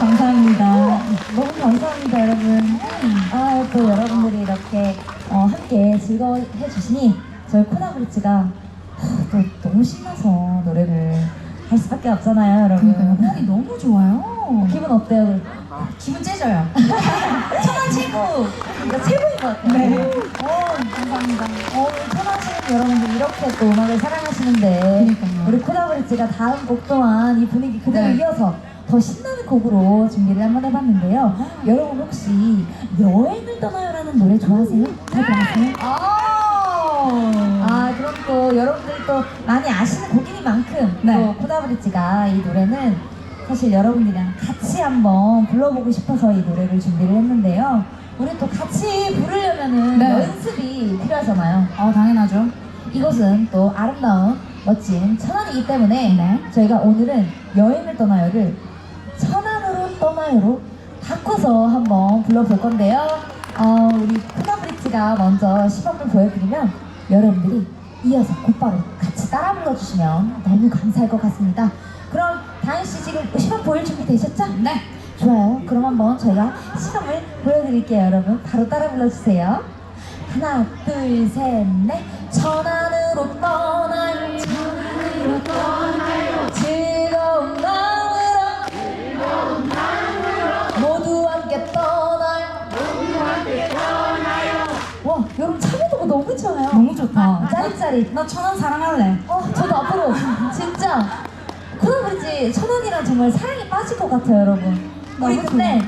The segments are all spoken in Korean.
감사합니다. 너무 감사합니다, 여러분. 아, 또 여러분들이 이렇게 어, 함께 즐거워해 주시니 저희 코나브리츠가 또 너무 신나서 노래를 할 수밖에 없잖아요, 여러분. 그러니까요. 곡이 너무 좋아요. 기분 어때요? 기분 째져요. 천안 최고! 진짜 최고인 것 같아요. 네. 어, 감사합니다. 어, 천안시는 여러분들 이렇게 또 음악을 사랑하시는데 그러니까요. 우리 코나브리츠가 다음 곡 또한 이 분위기 그대로 네. 이어서 더 신나는 곡으로 준비를 한번 해봤는데요. 여러분 혹시 여행을 떠나요라는 노래 좋아하세요? 잘 들어보세요? 아, 아 그럼 또 여러분들이 또 많이 아시는 곡이니만큼 네. 또 코다브리츠가 이 노래는 사실 여러분들이랑 같이 한번 불러보고 싶어서 이 노래를 준비를 했는데요. 우리 또 같이 부르려면은 네. 연습이 필요하잖아요. 아 당연하죠. 이곳은 또 아름다운 멋진 천안이기 때문에 네. 저희가 오늘은 여행을 떠나요를 천안으로 떠나요로 바꿔서 한번 불러볼 건데요. 어, 우리 코나브리츠가 먼저 시범을 보여드리면 여러분들이 이어서 곧바로 같이 따라 불러주시면 너무 감사할 것 같습니다. 그럼 다현 씨 지금 시범 보일 준비 되셨죠? 네. 좋아요. 그럼 한번 저희가 시범을 보여드릴게요, 여러분. 바로 따라 불러주세요. 하나, 둘, 셋, 넷. 너무 좋아요. 너무 좋다. 짜릿짜릿. 나 천원 사랑할래. 어, 저도 앞으로 진짜 코너브리지 천원이랑 정말 사랑에 빠질 것 같아요, 여러분. 우리 너무 근데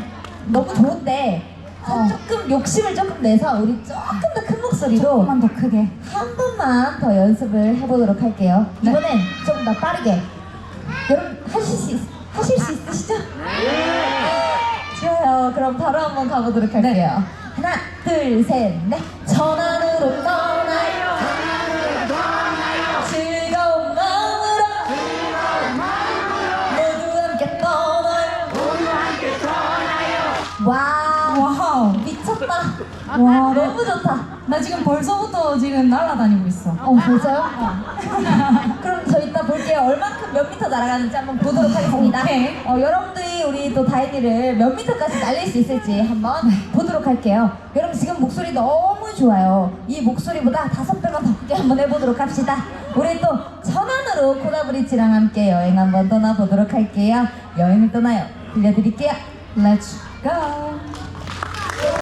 너무 좋은데 어. 조금 욕심을 조금 내서 우리 조금 더 큰 목소리로 조금만 더 크게. 한 번만 더 연습을 해보도록 할게요. 네. 이번엔 좀 더 빠르게. 여러분 하실 수, 있, 하실 수 있으시죠? 좋아요. 그럼 바로 한번 가보도록 할게요. 하나, 둘, 셋, 넷. 천안 으로 떠나요. 즐거운 마음으로. 모두 함께 떠나요. 와, 와우. 미쳤다. 와, 네. 너무 좋다. 나 지금 벌써부터 지금 날아다니고 있어. 어, 벌써요? 그럼 저 이따 볼게요. 얼만큼 몇 미터 날아가는지 한번 보도록 하겠습니다. 오케이. 어, 여러분들이 우리 또 다인이를 몇 미터까지 날릴 수 있을지 한번 보도록 할게요. 여러분 지금 목소리 좋아요. 이 목소리보다 다섯 배만 더 크게 한번 해보도록 합시다. 우리 또 천안으로 코다브리치랑 함께 여행 한번 떠나보도록 할게요. 여행을 떠나요. 들려드릴게요. Let's go.